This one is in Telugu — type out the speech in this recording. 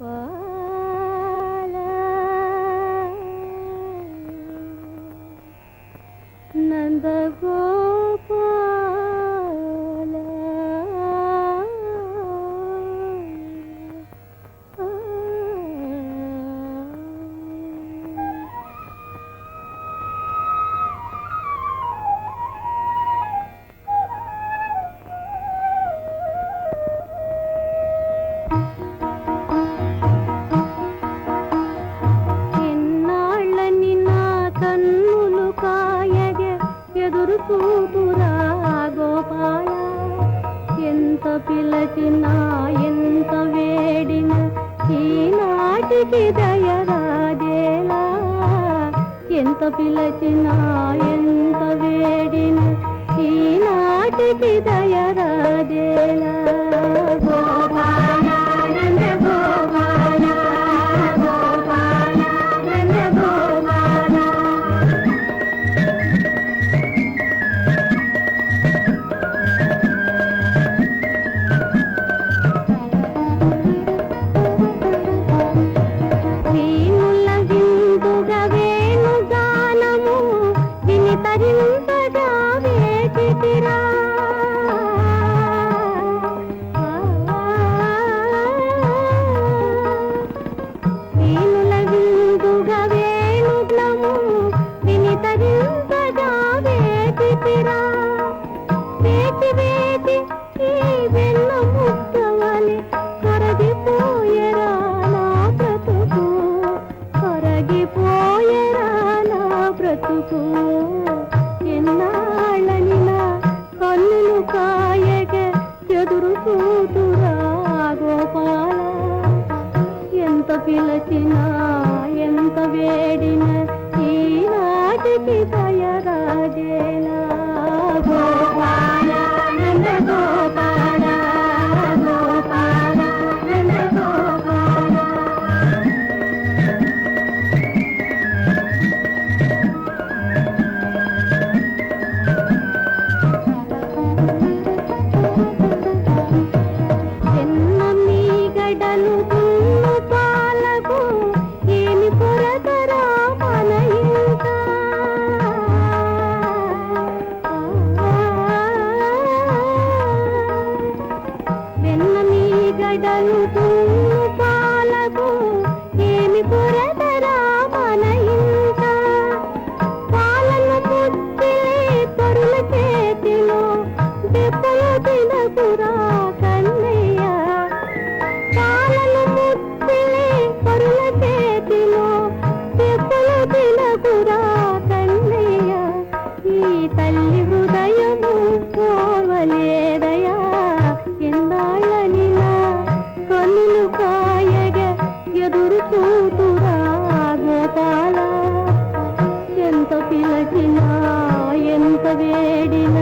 గోపాల నంద ఎదురు గోపాల? ఎంత పిలచినా ఎంత వేడిన ఈనాటికి దయరాజేలా ఎంత పిలచినా ఎంత వేడిన ఈనాటికి దయరా ఎంత పిలచినా ఎంత వేడిన ఈనాటికి దయరాజేలా గడలు పాలకు ఏమి పొరతరా మన ఇంత పాలను పుట్టిలే పరుల చేతిలో దెబ్బలు తినకురా కన్నయ్య. పాలన ముట్టిలే పరుల చేతిలో దెబ్బలు తినకురా కన్నయ్య. ఈ తల్లి హృదయము పోవలేదా? ఎదురు గోపాల ఎంత పిలచినా ఎంత వేడిన